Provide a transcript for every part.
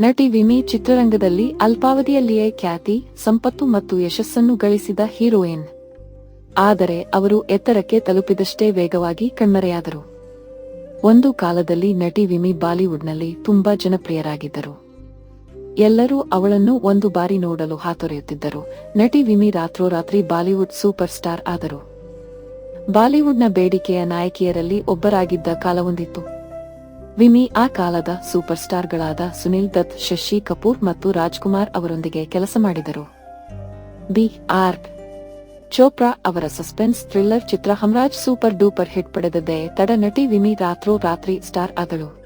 ನಟಿ ವಿಮಿ ಚಿತ್ರರಂಗದಲ್ಲಿ ಅಲ್ಪಾವಧಿಯಲ್ಲಿಯೇ ಖ್ಯಾತಿ, ಸಂಪತ್ತು ಮತ್ತು ಯಶಸ್ಸನ್ನು ಗಳಿಸಿದ ಹೀರೋಯಿನ್. ಆದರೆ ಅವರು ಎತ್ತರಕ್ಕೆ ತಲುಪಿದಷ್ಟೇ ವೇಗವಾಗಿ ಕಣ್ಮರೆಯಾದರು. ಒಂದು ಕಾಲದಲ್ಲಿ ನಟಿ ವಿಮಿ ಬಾಲಿವುಡ್ನಲ್ಲಿ ತುಂಬಾ ಜನಪ್ರಿಯರಾಗಿದ್ದರು. ಎಲ್ಲರೂ ಅವಳನ್ನು ಒಂದು ಬಾರಿ ನೋಡಲು ಹಾತೊರೆಯುತ್ತಿದ್ದರು. ನಟಿ ವಿಮಿ ರಾತ್ರೋರಾತ್ರಿ ಬಾಲಿವುಡ್ ಸೂಪರ್ ಸ್ಟಾರ್ ಆದರು. ಬಾಲಿವುಡ್ನ ಬೇಡಿಕೆಯ ನಾಯಕಿಯರಲ್ಲಿ ಒಬ್ಬರಾಗಿದ್ದ ಕಾಲವೊಂದಿತ್ತು. ವಿಮಿ, ಆ ಕಾಲದ ಸೂಪರ್ ಸ್ಟಾರ್ಗಳಾದ ಸುನಿಲ್ ದತ್, ಶಶಿ ಕಪೂರ್ ಮತ್ತು ರಾಜ್ಕುಮಾರ್ ಅವರೊಂದಿಗೆ ಕೆಲಸ ಮಾಡಿದರು. ಬಿ. ಆರ್. ಚೋಪ್ರಾ ಅವರ ಸಸ್ಪೆನ್ಸ್ ಥ್ರಿಲ್ಲರ್ ಚಿತ್ರ ಹಮ್ರಾಜ್ ಸೂಪರ್ ಡೂಪರ್ ಹಿಟ್ ಪಡೆದದ್ದೇ ತಡ ನಟಿ ವಿಮಿ ರಾತ್ರೋ ರಾತ್ರಿ ಸ್ಟಾರ್ ಆದಳು.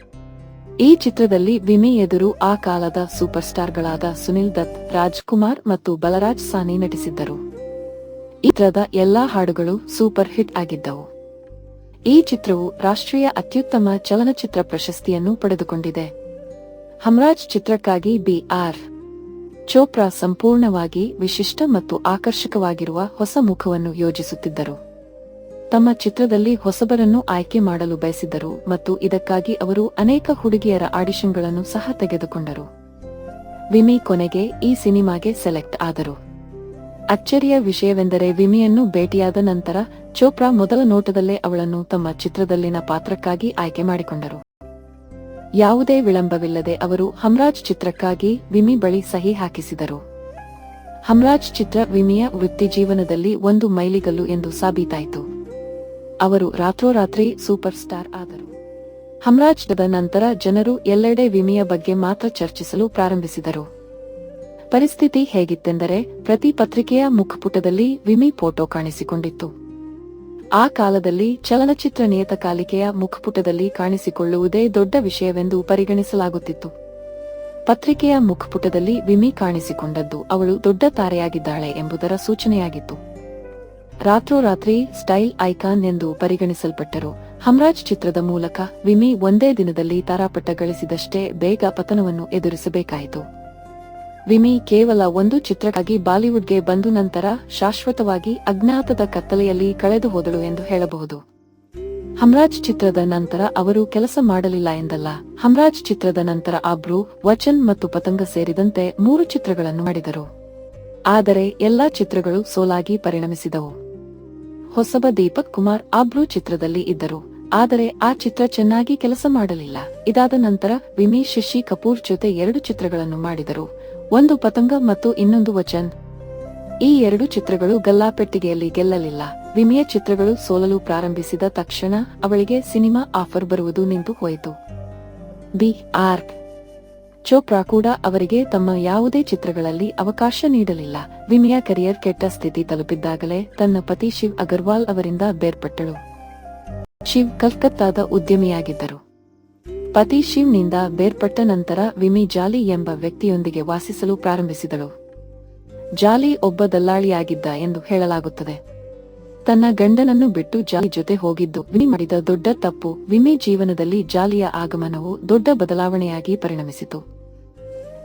ಈ ಚಿತ್ರದಲ್ಲಿ ವಿಮಿ ಎದುರು ಆ ಕಾಲದ ಸೂಪರ್ ಸ್ಟಾರ್ಗಳಾದ ಸುನಿಲ್ ದತ್, ರಾಜ್ಕುಮಾರ್ ಮತ್ತು ಬಲರಾಜ್ ಸಾನಿ ನಟಿಸಿದ್ದರು. ಈ ಚಿತ್ರದ ಎಲ್ಲಾ ಹಾಡುಗಳು ಸೂಪರ್ ಹಿಟ್ ಆಗಿದ್ದವು. ಈ ಚಿತ್ರವು ರಾಷ್ಟ್ರೀಯ ಅತ್ಯುತ್ತಮ ಚಲನಚಿತ್ರ ಪ್ರಶಸ್ತಿಯನ್ನು ಪಡೆದುಕೊಂಡಿದೆ. ಹಮ್ರಾಜ್ ಚಿತ್ರಕ್ಕಾಗಿ ಬಿ ಆರ್. ಚೋಪ್ರಾ ಸಂಪೂರ್ಣವಾಗಿ ವಿಶಿಷ್ಟ ಮತ್ತು ಆಕರ್ಷಕವಾಗಿರುವ ಹೊಸ ಮುಖವನ್ನು ಯೋಜಿಸುತ್ತಿದ್ದರು. ತಮ್ಮ ಚಿತ್ರದಲ್ಲಿ ಹೊಸಬರನ್ನು ಆಯ್ಕೆ ಮಾಡಲು ಬಯಸಿದ್ದರು ಮತ್ತು ಇದಕ್ಕಾಗಿ ಅವರು ಅನೇಕ ಹುಡುಗಿಯರ ಆಡಿಷನ್ಗಳನ್ನು ಸಹ ತೆಗೆದುಕೊಂಡರು. ವಿಮಿ ಕೊನೆಗೆ ಈ ಸಿನಿಮಾಗೆ ಸೆಲೆಕ್ಟ್ ಆದರು. ಅಚ್ಚರಿಯ ವಿಷಯವೆಂದರೆ ವಿಮಿಯನ್ನು ಭೇಟಿಯಾದ ನಂತರ ಚೋಪ್ರಾ ಮೊದಲ ನೋಟದಲ್ಲೇ ಅವಳನ್ನು ತಮ್ಮ ಚಿತ್ರದಲ್ಲಿನ ಪಾತ್ರಕ್ಕಾಗಿ ಆಯ್ಕೆ ಮಾಡಿಕೊಂಡರು. ಯಾವುದೇ ವಿಳಂಬವಿಲ್ಲದೆ ಅವರು ಹಮ್ರಾಜ್ ಚಿತ್ರಕ್ಕಾಗಿ ವಿಮಿ ಬಳಿ ಸಹಿ ಹಾಕಿಸಿದರು. ಹಮ್ರಾಜ್ ಚಿತ್ರ ವಿಮಿಯ ವೃತ್ತಿಜೀವನದಲ್ಲಿ ಒಂದು ಮೈಲಿಗಲ್ಲು ಎಂದು ಸಾಬೀತಾಯಿತು. ಅವರು ರಾತ್ರೋರಾತ್ರಿ ಸೂಪರ್ ಸ್ಟಾರ್ ಆದರು. ಹಮ್ರಾಜ್ ನಂತರ ಜನರು ಎಲ್ಲೆಡೆ ವಿಮಿಯ ಬಗ್ಗೆ ಮಾತ್ರ ಚರ್ಚಿಸಲು ಪ್ರಾರಂಭಿಸಿದರು. ಪರಿಸ್ಥಿತಿ ಹೇಗಿತ್ತೆಂದರೆ ಪ್ರತಿ ಪತ್ರಿಕೆಯ ಮುಖಪುಟದಲ್ಲಿ ವಿಮಿ ಫೋಟೋ ಕಾಣಿಸಿಕೊಂಡಿತ್ತು. ಆ ಕಾಲದಲ್ಲಿ ಚಲನಚಿತ್ರ ನಿಯತಕಾಲಿಕೆಯ ಮುಖಪುಟದಲ್ಲಿ ಕಾಣಿಸಿಕೊಳ್ಳುವುದೇ ದೊಡ್ಡ ವಿಷಯವೆಂದು ಪರಿಗಣಿಸಲಾಗುತ್ತಿತ್ತು. ಪತ್ರಿಕೆಯ ಮುಖಪುಟದಲ್ಲಿ ವಿಮಿ ಕಾಣಿಸಿಕೊಂಡದ್ದು ಅವಳು ದೊಡ್ಡ ತಾರೆಯಾಗಿದ್ದಾಳೆ ಎಂಬುದರ ಸೂಚನೆಯಾಗಿತ್ತು. ರಾತ್ರೋರಾತ್ರಿ ಸ್ಟೈಲ್ ಐಕಾನ್ ಎಂದು ಪರಿಗಣಿಸಲ್ಪಟ್ಟರು. ಹಮ್ರಾಜ್ ಚಿತ್ರದ ಮೂಲಕ ವಿಮಿ ಒಂದೇ ದಿನದಲ್ಲಿ ತಾರಾಪಟ್ಟ ಗಳಿಸಿದಷ್ಟೇ ಬೇಗ ಪತನವನ್ನು ಎದುರಿಸಬೇಕಾಯಿತು. ವಿಮಿ ಕೇವಲ ಒಂದು ಚಿತ್ರಕ್ಕಾಗಿ ಬಾಲಿವುಡ್ಗೆ ಬಂದು ನಂತರ ಶಾಶ್ವತವಾಗಿ ಅಜ್ಞಾತದ ಕತ್ತಲೆಯಲ್ಲಿ ಕಳೆದು ಹೋದಳು ಎಂದು ಹೇಳಬಹುದು. ಹಮ್ರಾಜ್ ಚಿತ್ರದ ನಂತರ ಅವರು ಕೆಲಸ ಮಾಡಲಿಲ್ಲ ಎಂದಲ್ಲ. ಹಮ್ರಾಜ್ ಚಿತ್ರದ ನಂತರ ಆಬ್ರು ವಚನ್ ಮತ್ತು ಪತಂಗ ಸೇರಿದಂತೆ ಮೂರು ಚಿತ್ರಗಳನ್ನು ಮಾಡಿದರು. ಆದರೆ ಎಲ್ಲಾ ಚಿತ್ರಗಳು ಸೋಲಾಗಿ ಪರಿಣಮಿಸಿದವು. ಹೊಸಬ ದೀಪಕ್ ಕುಮಾರ್ ಆಬ್ರು ಚಿತ್ರದಲ್ಲಿ ಇದ್ದರು. ಆದರೆ ಆ ಚಿತ್ರ ಚೆನ್ನಾಗಿ ಕೆಲಸ ಮಾಡಲಿಲ್ಲ. ಇದಾದ ನಂತರ ವಿಮಿ, ಶಶಿ ಕಪೂರ್ ಜೊತೆ ಎರಡು ಚಿತ್ರಗಳನ್ನು ಮಾಡಿದರು. ಒಂದು ಪತಂಗ ಮತ್ತು ಇನ್ನೊಂದು ವಚನ್. ಈ ಎರಡು ಚಿತ್ರಗಳು ಗಲ್ಲಾಪೆಟ್ಟಿಗೆಯಲ್ಲಿ ಗೆಲ್ಲಲಿಲ್ಲ. ವಿಮೆಯ ಚಿತ್ರಗಳು ಸೋಲಲು ಪ್ರಾರಂಭಿಸಿದ ತಕ್ಷಣ ಅವಳಿಗೆ ಸಿನಿಮಾ ಆಫರ್ ಬರುವುದು ನಿಂತು ಹೋಯಿತು. ಬಿ. ಆರ್. ಚೋಪ್ರಾ ಕೂಡ ಅವರಿಗೆ ತಮ್ಮ ಯಾವುದೇ ಚಿತ್ರಗಳಲ್ಲಿ ಅವಕಾಶ ನೀಡಲಿಲ್ಲ. ವಿಮೆಯ ಕರಿಯರ್ ಕೆಟ್ಟ ಸ್ಥಿತಿ ತಲುಪಿದ್ದಾಗಲೇ ತನ್ನ ಪತಿ ಶಿವ್ ಅಗರ್ವಾಲ್ ಅವರಿಂದ ಬೇರ್ಪಟ್ಟಳು. ಶಿವ್ ಕಲ್ಕತ್ತಾದ ಉದ್ಯಮಿಯಾಗಿದ್ದರು. ಪತಿ ಶಿವ್ನಿಂದ ಬೇರ್ಪಟ್ಟ ನಂತರ ವಿಮಿ ಜಾಲಿ ಎಂಬ ವ್ಯಕ್ತಿಯೊಂದಿಗೆ ವಾಸಿಸಲು ಪ್ರಾರಂಭಿಸಿದಳು. ಜಾಲಿ ಒಬ್ಬ ದಲ್ಲಾಳಿಯಾಗಿದ್ದ ಎಂದು ಹೇಳಲಾಗುತ್ತದೆ. ತನ್ನ ಗಂಡನನ್ನು ಬಿಟ್ಟು ಜಾಲಿ ಜೊತೆ ಹೋಗಿದ್ದು, ವಿಮಿ ಮಾಡಿದ ದೊಡ್ಡ ತಪ್ಪು, ವಿಮಿ ಜೀವನದಲ್ಲಿ ಜಾಲಿಯ ಆಗಮನವು ದೊಡ್ಡ ಬದಲಾವಣೆಯಾಗಿ ಪರಿಣಮಿಸಿತು.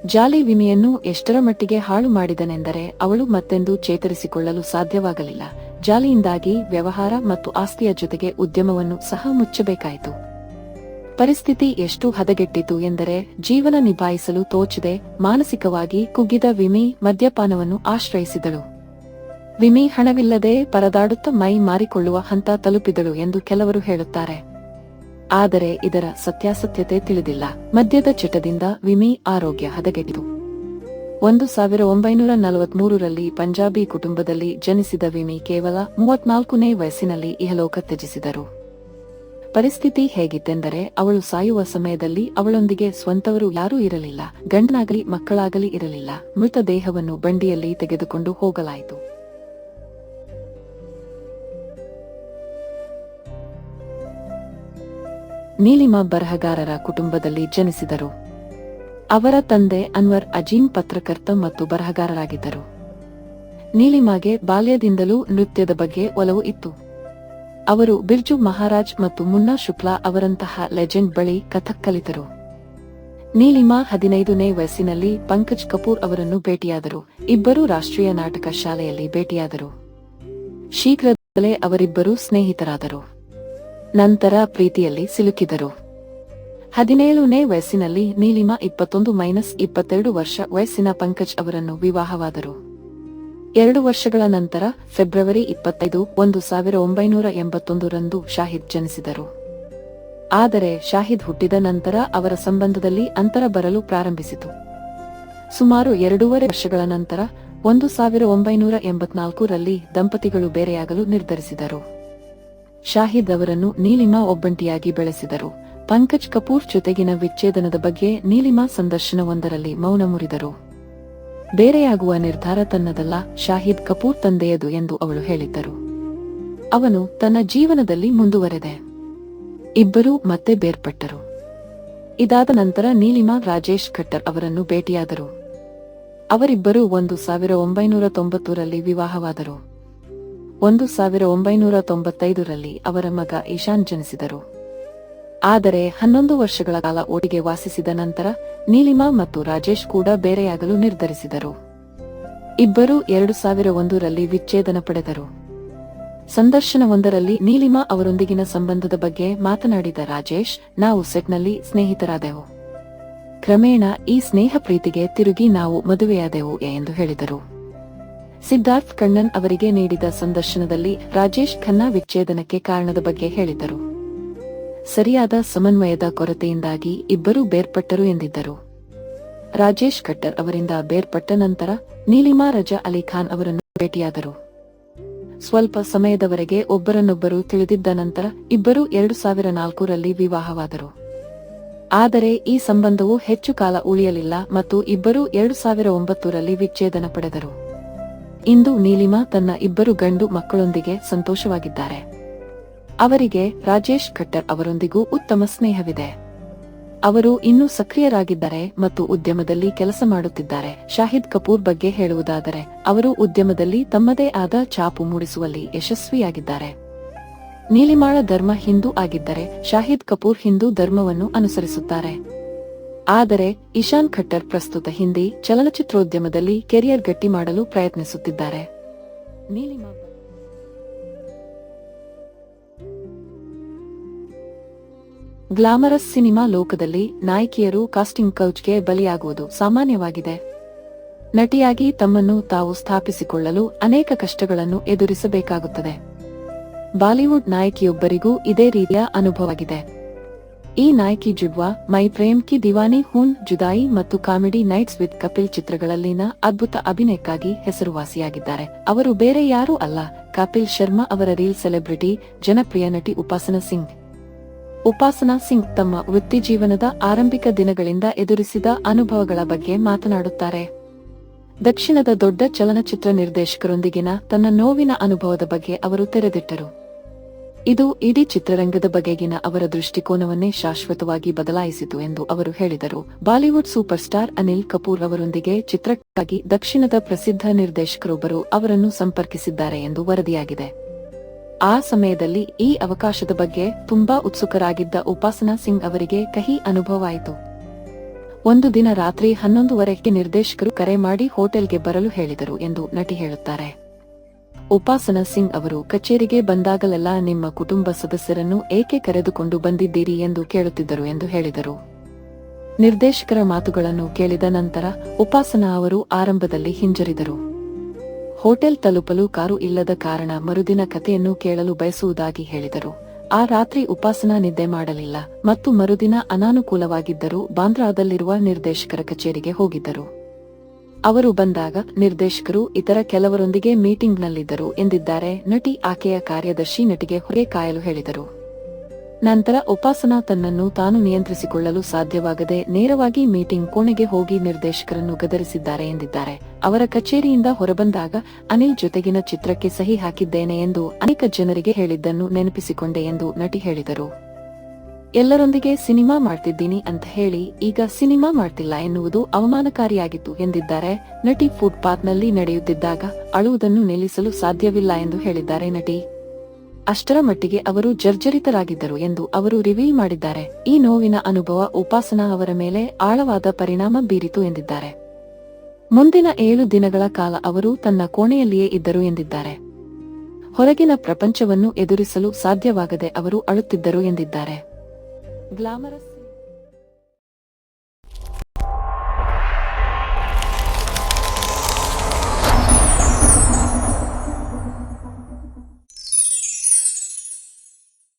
ಜಾಲಿ ವಿಮೆಯನ್ನು ಎಷ್ಟರ ಮಟ್ಟಿಗೆ ಹಾಳು ಮಾಡಿದನೆಂದರೆ ಅವಳು ಮತ್ತೆಂದು ಚೇತರಿಸಿಕೊಳ್ಳಲು ಸಾಧ್ಯವಾಗಲಿಲ್ಲ. ಜಾಲಿಯಿಂದಾಗಿ ವ್ಯವಹಾರ ಮತ್ತು ಆಸ್ತಿಯ ಜೊತೆಗೆ ಉದ್ಯಮವನ್ನು ಸಹ ಮುಚ್ಚಬೇಕಾಯಿತು. ಪರಿಸ್ಥಿತಿ ಎಷ್ಟು ಹದಗೆಟ್ಟಿತು ಎಂದರೆ ಜೀವನ ನಿಭಾಯಿಸಲು ತೋಚದೆ ಮಾನಸಿಕವಾಗಿ ಕುಗ್ಗಿದ ವಿಮಿ ಮದ್ಯಪಾನವನ್ನು ಆಶ್ರಯಿಸಿದಳು. ವಿಮಿ ಹಣವಿಲ್ಲದೆ ಪರದಾಡುತ್ತ ಮೈ ಮಾರಿಕೊಳ್ಳುವ ಹಂತ ತಲುಪಿದಳು ಎಂದು ಕೆಲವರು ಹೇಳುತ್ತಾರೆ. ಆದರೆ ಇದರ ಸತ್ಯಾಸತ್ಯತೆ ತಿಳಿದಿಲ್ಲ. ಮದ್ಯದ ಚಟದಿಂದ ವಿಮಿ ಆರೋಗ್ಯ ಹದಗೆಟ್ಟಿತು. ಒಂದು ಸಾವಿರ ಒಂಬೈನೂರ ನಲವತ್ಮೂರರಲ್ಲಿ ಪಂಜಾಬಿ ಕುಟುಂಬದಲ್ಲಿ ಜನಿಸಿದ ವಿಮಿ ಕೇವಲ ಮೂವತ್ನಾಲ್ಕನೇ ವಯಸ್ಸಿನಲ್ಲಿ ಇಹಲೋಕ ತ್ಯಜಿಸಿದರು. ಪರಿಸ್ಥಿತಿ ಹೇಗಿತ್ತೆಂದರೆ ಅವಳು ಸಾಯುವ ಸಮಯದಲ್ಲಿ ಅವಳೊಂದಿಗೆ ಸ್ವಂತವರು ಯಾರೂ ಇರಲಿಲ್ಲ, ಗಂಡನಾಗಲಿ ಮಕ್ಕಳಾಗಲಿ ಇರಲಿಲ್ಲ ಮೃತದೇಹವನ್ನು ಬಂಡಿಯಲ್ಲಿ ತೆಗೆದುಕೊಂಡು ಹೋಗಲಾಯಿತು. ನೀಲಿಮಾ ಬರಹಗಾರರ ಕುಟುಂಬದಲ್ಲಿ ಜನಿಸಿದರು. ಅವರ ತಂದೆ ಅನ್ವರ್ ಅಜೀಂ ಪತ್ರಕರ್ತ ಮತ್ತು ಬರಹಗಾರರಾಗಿದ್ದರು. ನೀಲಿಮಾಗೆ ಬಾಲ್ಯದಿಂದಲೂ ನೃತ್ಯದ ಬಗ್ಗೆ ಒಲವು ಇತ್ತು. ಅವರು ಬಿರ್ಜು ಮಹಾರಾಜ್ ಮತ್ತು ಮುನ್ನಾ ಶುಕ್ಲಾ ಅವರಂತಹ ಲೆಜೆಂಡ್ ಬಳಿ ಕಥಕ್ ಕಲಿತರು ನೀಲಿಮಾ ಹದಿನೈದನೇ ವಯಸ್ಸಿನಲ್ಲಿ ಪಂಕಜ್ ಕಪೂರ್ ಅವರನ್ನು ಭೇಟಿಯಾದರು. ಇಬ್ಬರೂ ರಾಷ್ಟ್ರೀಯ ನಾಟಕ ಶಾಲೆಯಲ್ಲಿ ಭೇಟಿಯಾದರು. ಶೀಘ್ರದಲ್ಲೇ ಅವರಿಬ್ಬರು ಸ್ನೇಹಿತರಾದರು. ನಂತರ ಪ್ರೀತಿಯಲ್ಲಿ ಸಿಲುಕಿದರು. ಹದಿನೇಳನೇ ವಯಸ್ಸಿನಲ್ಲಿ ನೀಲಿಮಾ ಇಪ್ಪತ್ತೊಂದು ಮೈನಸ್ ಇಪ್ಪತ್ತೆರಡು ವರ್ಷ ವಯಸ್ಸಿನ ಪಂಕಜ್ ಅವರನ್ನು ವಿವಾಹವಾದರು. ಎರಡು ವರ್ಷಗಳ ನಂತರ ಫೆಬ್ರವರಿ ಇಪ್ಪತ್ತೈದು ಒಂದು ಸಾವಿರ ಒಂಬೈನೂರ ಎಂಬತ್ತೊಂದರಂದು ಶಾಹಿದ್ ಜನಿಸಿದರು. ಆದರೆ ಶಾಹಿದ್ ಹುಟ್ಟಿದ ನಂತರ ಅವರ ಸಂಬಂಧದಲ್ಲಿ ಅಂತರ ಬರಲು ಪ್ರಾರಂಭಿಸಿತು. ಸುಮಾರು ಎರಡೂವರೆ ವರ್ಷಗಳ ನಂತರ ಒಂದು ಸಾವಿರ ಒಂಬೈನೂರ ಎಂಬತ್ನಾಲ್ಕರಲ್ಲಿ ದಂಪತಿಗಳು ಬೇರೆಯಾಗಲು ನಿರ್ಧರಿಸಿದರು. ಶಾಹಿದ್ ಅವರನ್ನು ನೀಲಿಮಾ ಒಬ್ಬಂಟಿಯಾಗಿ ಬೆಳೆಸಿದರು. ಪಂಕಜ್ ಕಪೂರ್ ಜೊತೆಗಿನ ವಿಚ್ಛೇದನದ ಬಗ್ಗೆ ನೀಲಿಮಾ ಸಂದರ್ಶನವೊಂದರಲ್ಲಿ ಮೌನ ಮುರಿದರು. ಬೇರೆಯಾಗುವ ನಿರ್ಧಾರ ತನ್ನದಲ್ಲ ಶಾಹಿದ್ ಕಪೂರ್ ತಂದೆಯದು ಎಂದು ಅವಳು ಹೇಳಿದ್ದರು. ಅವನು ತನ್ನ ಜೀವನದಲ್ಲಿ ಮುಂದುವರೆದೆ. ಇಬ್ಬರೂ ಮತ್ತೆ ಬೇರ್ಪಟ್ಟರು. ಇದಾದ ನಂತರ ನೀಲಿಮಾ ರಾಜೇಶ್ ಖಟ್ಟರ್ ಅವರನ್ನು ಭೇಟಿಯಾದರು. ಅವರಿಬ್ಬರು ಒಂದು ಸಾವಿರ ಒಂಬೈನೂರ ತೊಂಬತ್ತೂರಲ್ಲಿ ವಿವಾಹವಾದರು. ಒಂದು ಸಾವಿರ ಒಂಬೈನೂರ ತೊಂಬತ್ತೈದರಲ್ಲಿ ಅವರ ಮಗ ಈಶಾನ್ ಜನಿಸಿದರು. ಆದರೆ ಹನ್ನೊಂದು ವರ್ಷಗಳ ಕಾಲ ಒಟ್ಟಿಗೆ ವಾಸಿಸಿದ ನಂತರ ನೀಲಿಮಾ ಮತ್ತು ರಾಜೇಶ್ ಕೂಡ ಬೇರೆಯಾಗಲು ನಿರ್ಧರಿಸಿದರು. ಇಬ್ಬರು ಎರಡು ಸಾವಿರ ಒಂದರಲ್ಲಿ ವಿಚ್ಛೇದನ ಪಡೆದರು. ಸಂದರ್ಶನವೊಂದರಲ್ಲಿ ನೀಲಿಮಾ ಅವರೊಂದಿಗಿನ ಸಂಬಂಧದ ಬಗ್ಗೆ ಮಾತನಾಡಿದ ರಾಜೇಶ್, ನಾವು ಸೆಟ್ನಲ್ಲಿ ಸ್ನೇಹಿತರಾದೆವು. ಕ್ರಮೇಣ ಈ ಸ್ನೇಹ ಪ್ರೀತಿಗೆ ತಿರುಗಿ ನಾವು ಮದುವೆಯಾದೆವು ಎಂದು ಹೇಳಿದರು. ಸಿದ್ಧಾರ್ಥ್ ಕಣ್ಣನ್ ಅವರಿಗೆ ನೀಡಿದ ಸಂದರ್ಶನದಲ್ಲಿ ರಾಜೇಶ್ ಖನ್ನಾ ವಿಚ್ಛೇದನಕ್ಕೆ ಕಾರಣದ ಬಗ್ಗೆ ಹೇಳಿದರು. ಸರಿಯಾದ ಸಮನ್ವಯದ ಕೊರತೆಯಿಂದಾಗಿ ಇಬ್ಬರೂ ಬೇರ್ಪಟ್ಟರು ಎಂದಿದ್ದರು. ರಾಜೇಶ್ ಖಟ್ಟರ್ ಅವರಿಂದ ಬೇರ್ಪಟ್ಟ ನಂತರ ನೀಲಿಮಾ ರಜಾ ಅಲಿ ಖಾನ್ ಅವರನ್ನು ಭೇಟಿಯಾದರು. ಸ್ವಲ್ಪ ಸಮಯದವರೆಗೆ ಒಬ್ಬರನ್ನೊಬ್ಬರು ತಿಳಿದಿದ್ದ ನಂತರ ಇಬ್ಬರು ಎರಡು ಸಾವಿರ ನಾಲ್ಕರಲ್ಲಿ ವಿವಾಹವಾದರು. ಆದರೆ ಈ ಸಂಬಂಧವು ಹೆಚ್ಚು ಕಾಲ ಉಳಿಯಲಿಲ್ಲ ಮತ್ತು ಇಬ್ಬರು ಎರಡು ಸಾವಿರ ಒಂಬತ್ತರಲ್ಲಿ ವಿಚ್ಛೇದನ ಪಡೆದರು. ಇಂದು ನೀಲಿಮಾ ತನ್ನ ಇಬ್ಬರು ಗಂಡು ಮಕ್ಕಳೊಂದಿಗೆ ಸಂತೋಷವಾಗಿದ್ದಾರೆ. ಅವರಿಗೆ ರಾಜೇಶ್ ಖಟ್ಟರ್ ಅವರೊಂದಿಗೂ ಉತ್ತಮ ಸ್ನೇಹವಿದೆ. ಅವರು ಇನ್ನೂ ಸಕ್ರಿಯರಾಗಿದ್ದಾರೆ ಮತ್ತು ಉದ್ಯಮದಲ್ಲಿ ಕೆಲಸ ಮಾಡುತ್ತಿದ್ದಾರೆ. ಶಾಹಿದ್ ಕಪೂರ್ ಬಗ್ಗೆ ಹೇಳುವುದಾದರೆ, ಅವರು ಉದ್ಯಮದಲ್ಲಿ ತಮ್ಮದೇ ಆದ ಛಾಪು ಮೂಡಿಸುವಲ್ಲಿ ಯಶಸ್ವಿಯಾಗಿದ್ದಾರೆ. ನೀಲಿಮಾಳ ಧರ್ಮ ಹಿಂದೂ ಆಗಿದ್ದರೆ, ಶಾಹಿದ್ ಕಪೂರ್ ಹಿಂದೂ ಧರ್ಮವನ್ನು ಅನುಸರಿಸುತ್ತಾರೆ. ಆದರೆ, ಇಶಾನ್ ಖಟ್ಟರ್ ಪ್ರಸ್ತುತ ಹಿಂದಿ ಚಲನಚಿತ್ರೋದ್ಯಮದಲ್ಲಿ ಕೆರಿಯರ್ ಗಟ್ಟಿ ಮಾಡಲು ಪ್ರಯತ್ನಿಸುತ್ತಿದ್ದಾರೆ. ನೀಲಿಮಾ ಗ್ಲಾಮರಸ್ ಸಿನಿಮಾ ಲೋಕದಲ್ಲಿ ನಾಯಕಿಯರು ಕಾಸ್ಟಿಂಗ್ ಕೌಚ್ಗೆ ಬಲಿಯಾಗುವುದು ಸಾಮಾನ್ಯವಾಗಿದೆ. ನಟಿಯಾಗಿ ತಮ್ಮನ್ನು ತಾವು ಸ್ಥಾಪಿಸಿಕೊಳ್ಳಲು ಅನೇಕ ಕಷ್ಟಗಳನ್ನು ಎದುರಿಸಬೇಕಾಗುತ್ತದೆ. ಬಾಲಿವುಡ್ ನಾಯಕಿಯೊಬ್ಬರಿಗೂ ಇದೇ ರೀತಿಯ ಅನುಭವವಾಗಿದೆ. ಈ ನಾಯಕಿ ಜುಡ್ವಾ ಮೈ ಪ್ರೇಮ್ ಕಿ ದಿವಾನಿ ಹೂನ್, ಜುದಾಯಿ ಮತ್ತು ಕಾಮಿಡಿ ನೈಟ್ಸ್ ವಿತ್ ಕಪಿಲ್ ಚಿತ್ರಗಳಲ್ಲಿನ ಅದ್ಭುತ ಅಭಿನಯಕ್ಕಾಗಿ ಹೆಸರುವಾಸಿಯಾಗಿದ್ದಾರೆ. ಅವರು ಬೇರೆ ಯಾರೂ ಅಲ್ಲ, ಕಪಿಲ್ ಶರ್ಮಾ ಅವರ ರೀಲ್ ಸೆಲೆಬ್ರಿಟಿ, ಜನಪ್ರಿಯ ನಟಿ ಉಪಾಸನಾ ಸಿಂಗ್. ಉಪಾಸನಾ ಸಿಂಗ್ ತಮ್ಮ ವೃತ್ತಿಜೀವನದ ಆರಂಭಿಕ ದಿನಗಳಿಂದ ಎದುರಿಸಿದ ಅನುಭವಗಳ ಬಗ್ಗೆ ಮಾತನಾಡುತ್ತಾರೆ. ದಕ್ಷಿಣದ ದೊಡ್ಡ ಚಲನಚಿತ್ರ ನಿರ್ದೇಶಕರೊಂದಿಗಿನ ತನ್ನ ನೋವಿನ ಅನುಭವದ ಬಗ್ಗೆ ಅವರು ತೆರೆದಿಟ್ಟರು. ಇದು ಇಡೀ ಚಿತ್ರರಂಗದ ಬಗೆಗಿನ ಅವರ ದೃಷ್ಟಿಕೋನವನ್ನೇ ಶಾಶ್ವತವಾಗಿ ಬದಲಾಯಿಸಿತು ಎಂದು ಅವರು ಹೇಳಿದರು. Bollywood super star Anil Kapoor ಅವರೊಂದಿಗೆ ಚಿತ್ರಕ್ಕಾಗಿ ದಕ್ಷಿಣದ ಪ್ರಸಿದ್ಧ ನಿರ್ದೇಶಕರೊಬ್ಬರು ಅವರನ್ನು ಸಂಪರ್ಕಿಸಿದ್ದಾರೆ ಎಂದು ವರದಿಯಾಗಿದೆ. ಆ ಸಮಯದಲ್ಲಿ ಈ ಅವಕಾಶದ ಬಗ್ಗೆ ತುಂಬಾ ಉತ್ಸುಕರಾಗಿದ್ದ ಉಪಾಸನಾ ಸಿಂಗ್ ಅವರಿಗೆ ಕಹಿ ಅನುಭವವಾಯಿತು. ಒಂದು ದಿನ ರಾತ್ರಿ ಹನ್ನೊಂದುವರೆಗೆ ನಿರ್ದೇಶಕರು ಕರೆ ಮಾಡಿ ಹೋಟೆಲ್ಗೆ ಬರಲು ಹೇಳಿದರು ಎಂದು ನಟಿ ಹೇಳುತ್ತಾರೆ. ಉಪಾಸನಾ ಸಿಂಗ್ ಅವರು, ಕಚೇರಿಗೆ ಬಂದಾಗಲೆಲ್ಲ ನಿಮ್ಮ ಕುಟುಂಬ ಸದಸ್ಯರನ್ನು ಏಕೆ ಕರೆದುಕೊಂಡು ಬಂದಿದ್ದೀರಿ ಎಂದು ಕೇಳುತ್ತಿದ್ದರು ಎಂದು ಹೇಳಿದರು. ನಿರ್ದೇಶಕರ ಮಾತುಗಳನ್ನು ಕೇಳಿದ ನಂತರ ಉಪಾಸನಾ ಅವರು ಆರಂಭದಲ್ಲಿ ಹಿಂಜರಿದರು. ಹೋಟೆಲ್ ತಲುಪಲು ಕಾರು ಇಲ್ಲದ ಕಾರಣ ಮರುದಿನ ಕಥೆಯನ್ನು ಕೇಳಲು ಬಯಸುವುದಾಗಿ ಹೇಳಿದರು. ಆ ರಾತ್ರಿ ಉಪಾಸನಾ ನಿದ್ದೆ ಮಾಡಲಿಲ್ಲ ಮತ್ತು ಮರುದಿನ ಅನಾನುಕೂಲವಾಗಿದ್ದರೂ ಬಾಂದ್ರಾದಲ್ಲಿರುವ ನಿರ್ದೇಶಕರ ಕಚೇರಿಗೆ ಹೋಗಿದ್ದರು. ಅವರು ಬಂದಾಗ ನಿರ್ದೇಶಕರು ಇತರ ಕೆಲವರೊಂದಿಗೆ ಮೀಟಿಂಗ್ನಲ್ಲಿದ್ದರು ಎಂದಿದ್ದಾರೆ. ನಟಿ ಆಕೆಯ ಕಾರ್ಯದರ್ಶಿ ನಟಿಗೆ ಹೊರೆ ಕಾಯಲು ಹೇಳಿದರು. ನಂತರ ಉಪಾಸನಾ ತನ್ನನ್ನು ತಾನು ನಿಯಂತ್ರಿಸಿಕೊಳ್ಳಲು ಸಾಧ್ಯವಾಗದೆ ನೇರವಾಗಿ ಮೀಟಿಂಗ್ ಕೋಣೆಗೆ ಹೋಗಿ ನಿರ್ದೇಶಕರನ್ನು ಗದರಿಸಿದ್ದಾರೆ ಎಂದಿದ್ದಾರೆ. ಅವರ ಕಚೇರಿಯಿಂದ ಹೊರಬಂದಾಗ ಅನಿಲ್ ಜೊತೆಗಿನ ಚಿತ್ರಕ್ಕೆ ಸಹಿ ಹಾಕಿದ್ದೇನೆ ಎಂದು ಅನೇಕ ಜನರಿಗೆ ಹೇಳಿದ್ದನ್ನು ನೆನಪಿಸಿಕೊಂಡೆ ಎಂದು ನಟಿ ಹೇಳಿದರು. ಎಲ್ಲರೊಂದಿಗೆ ಸಿನಿಮಾ ಮಾಡ್ತಿದ್ದೀನಿ ಅಂತ ಹೇಳಿ ಈಗ ಸಿನಿಮಾ ಮಾಡ್ತಿಲ್ಲ ಎನ್ನುವುದು ಅವಮಾನಕಾರಿಯಾಗಿತ್ತು ಎಂದಿದ್ದಾರೆ. ನಟಿ ಫುಟ್ಪಾತ್ನಲ್ಲಿ ನಡೆಯುತ್ತಿದ್ದಾಗ ಅಳುವುದನ್ನು ನಿಲ್ಲಿಸಲು ಸಾಧ್ಯವಿಲ್ಲ ಎಂದು ಹೇಳಿದ್ದಾರೆ ನಟಿ. ಅಷ್ಟರ ಮಟ್ಟಿಗೆ ಅವರು ಜರ್ಜರಿತರಾಗಿದ್ದರು ಎಂದು ಅವರು ರಿವೀಲ್ ಮಾಡಿದ್ದಾರೆ. ಈ ನೋವಿನ ಅನುಭವ ಉಪಾಸನಾ ಅವರ ಮೇಲೆ ಆಳವಾದ ಪರಿಣಾಮ ಬೀರಿತು ಎಂದಿದ್ದಾರೆ. ಮುಂದಿನ ಏಳು ದಿನಗಳ ಕಾಲ ಅವರು ತನ್ನ ಕೋಣೆಯಲ್ಲಿಯೇ ಇದ್ದರು ಎಂದಿದ್ದಾರೆ. ಹೊರಗಿನ ಪ್ರಪಂಚವನ್ನು ಎದುರಿಸಲು ಸಾಧ್ಯವಾಗದೆ ಅವರು ಅಳುತ್ತಿದ್ದರು ಎಂದಿದ್ದಾರೆ. ಗ್ಲಾಮರಸ್